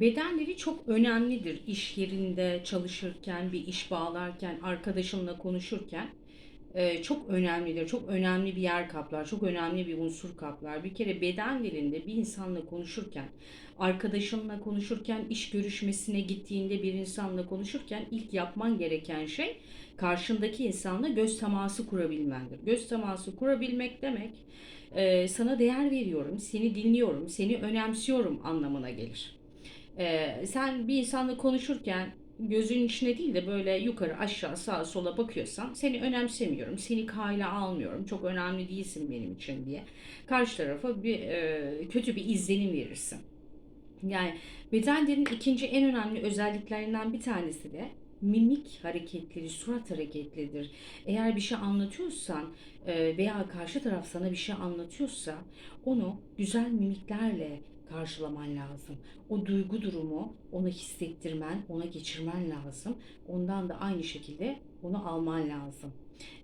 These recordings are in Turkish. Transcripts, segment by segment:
Bedenleri çok önemlidir. İş yerinde çalışırken, bir iş bağlarken, arkadaşınla konuşurken e, çok önemlidir. Çok önemli bir yer kaplar, çok önemli bir unsur kaplar. Bir kere beden dilinde bir insanla konuşurken, arkadaşınla konuşurken, iş görüşmesine gittiğinde bir insanla konuşurken ilk yapman gereken şey karşındaki insanla göz teması kurabilmendir. Göz teması kurabilmek demek e, sana değer veriyorum, seni dinliyorum, seni önemsiyorum anlamına gelir. Ee, sen bir insanla konuşurken gözünün içine değil de böyle yukarı aşağı sağa sola bakıyorsan seni önemsemiyorum, seni kayla almıyorum, çok önemli değilsin benim için diye karşı tarafa bir e, kötü bir izlenim verirsin. Yani beden dilinin ikinci en önemli özelliklerinden bir tanesi de mimik hareketleri, surat hareketleridir. Eğer bir şey anlatıyorsan e, veya karşı taraf sana bir şey anlatıyorsa onu güzel mimiklerle karşılaman lazım. O duygu durumu ona hissettirmen, ona geçirmen lazım. Ondan da aynı şekilde onu alman lazım.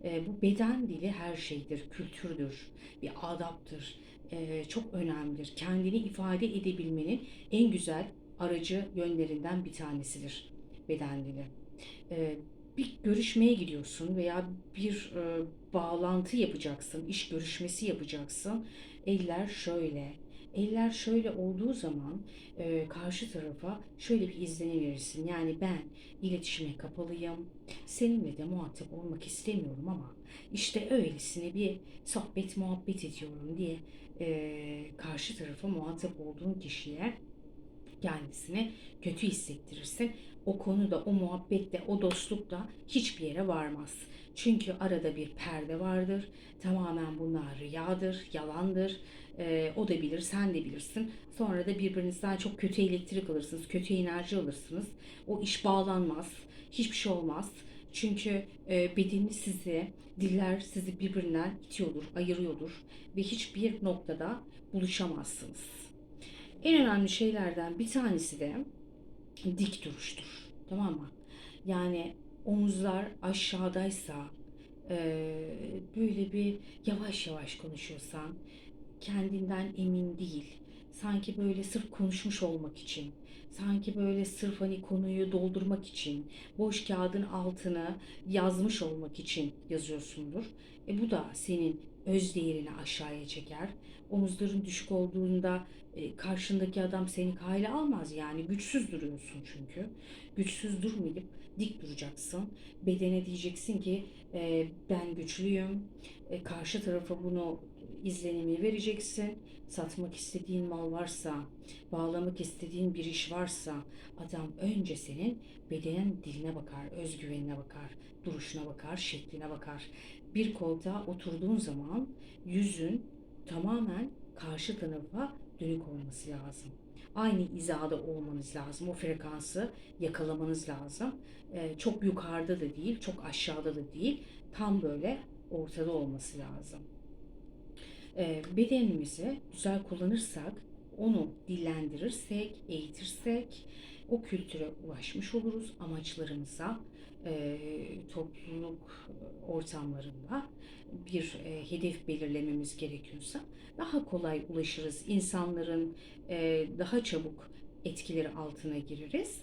E, bu beden dili her şeydir, kültürdür, bir adaptır. E, çok önemlidir. Kendini ifade edebilmenin en güzel aracı yönlerinden bir tanesidir beden dili. E, bir görüşmeye gidiyorsun veya bir e, bağlantı yapacaksın, iş görüşmesi yapacaksın. Eller şöyle, Eller şöyle olduğu zaman e, karşı tarafa şöyle bir izlenim verirsin. Yani ben iletişime kapalıyım. Seninle de muhatap olmak istemiyorum ama işte öylesine bir sohbet muhabbet ediyorum diye e, karşı tarafa muhatap olduğun kişiye kendisini kötü hissettirirsin. O konuda, o muhabbette, o dostlukta hiçbir yere varmaz. Çünkü arada bir perde vardır. Tamamen bunlar rüyadır, yalandır. Ee, o da bilir, sen de bilirsin. Sonra da birbirinizden çok kötü elektrik alırsınız, kötü enerji alırsınız. O iş bağlanmaz, hiçbir şey olmaz. Çünkü e, bedeni sizi, diller sizi birbirinden itiyordur, ayırıyordur ve hiçbir noktada buluşamazsınız. En önemli şeylerden bir tanesi de dik duruştur. Tamam mı? Yani omuzlar aşağıdaysa, böyle bir yavaş yavaş konuşuyorsan, kendinden emin değil, sanki böyle sırf konuşmuş olmak için, sanki böyle sırf hani konuyu doldurmak için, boş kağıdın altına yazmış olmak için yazıyorsundur. E bu da senin öz değerini aşağıya çeker. Omuzların düşük olduğunda e, karşındaki adam seni kale almaz yani güçsüz duruyorsun çünkü. Güçsüz durmayıp dik duracaksın. Bedene diyeceksin ki e, ben güçlüyüm. E, karşı tarafa bunu izlenimi vereceksin. Satmak istediğin mal varsa, bağlamak istediğin bir iş varsa adam önce senin beden diline bakar, özgüvenine bakar, duruşuna bakar, şekline bakar. Bir koltuğa oturduğun zaman yüzün tamamen karşı tarafa dönük olması lazım. Aynı hizada olmanız lazım. O frekansı yakalamanız lazım. Ee, çok yukarıda da değil, çok aşağıda da değil. Tam böyle ortada olması lazım. Ee, bedenimizi güzel kullanırsak, onu dillendirirsek, eğitirsek o kültüre ulaşmış oluruz amaçlarımıza e, topluluk ortamlarında bir e, hedef belirlememiz gerekiyorsa daha kolay ulaşırız. İnsanların e, daha çabuk etkileri altına gireriz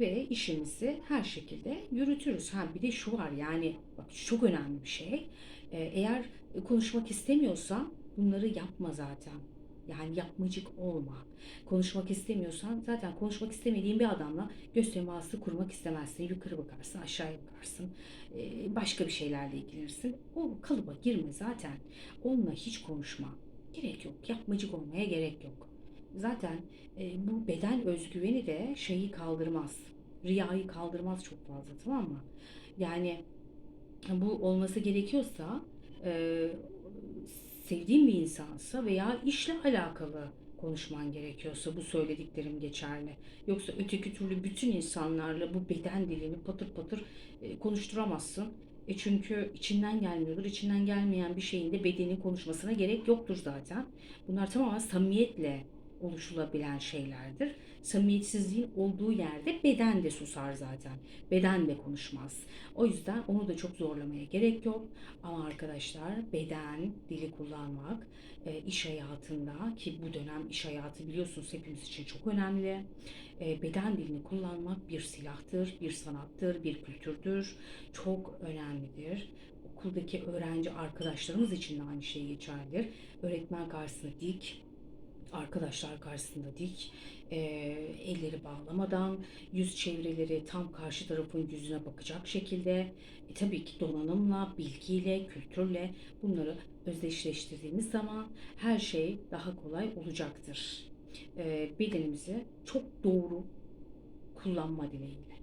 ve işimizi her şekilde yürütürüz. Ha bir de şu var yani bak çok önemli bir şey. E, eğer konuşmak istemiyorsan bunları yapma zaten. Yani yapmacık olma. Konuşmak istemiyorsan zaten konuşmak istemediğin bir adamla göz teması kurmak istemezsin. Yukarı bakarsın, aşağıya bakarsın. Ee, başka bir şeylerle ilgilenirsin. O kalıba girme zaten. Onunla hiç konuşma. Gerek yok. Yapmacık olmaya gerek yok. Zaten e, bu beden özgüveni de şeyi kaldırmaz. Riyayı kaldırmaz çok fazla tamam mı? Yani bu olması gerekiyorsa e, sevdiğin bir insansa veya işle alakalı konuşman gerekiyorsa bu söylediklerim geçerli. Yoksa öteki türlü bütün insanlarla bu beden dilini patır patır e, konuşturamazsın. E çünkü içinden gelmiyordur. İçinden gelmeyen bir şeyin de bedenin konuşmasına gerek yoktur zaten. Bunlar tamamen samimiyetle oluşulabilen şeylerdir. Samimiyetsizliğin olduğu yerde beden de susar zaten. Beden de konuşmaz. O yüzden onu da çok zorlamaya gerek yok. Ama arkadaşlar beden dili kullanmak e, iş hayatında ki bu dönem iş hayatı biliyorsunuz hepimiz için çok önemli. E, beden dilini kullanmak bir silahtır, bir sanattır, bir kültürdür. Çok önemlidir. Okuldaki öğrenci arkadaşlarımız için de aynı şey geçerlidir. Öğretmen karşısında dik, arkadaşlar karşısında dik, e, elleri bağlamadan, yüz çevreleri tam karşı tarafın yüzüne bakacak şekilde, e, tabii ki donanımla, bilgiyle, kültürle bunları özdeşleştirdiğimiz zaman her şey daha kolay olacaktır. E, bedenimizi çok doğru kullanma dileğiyle.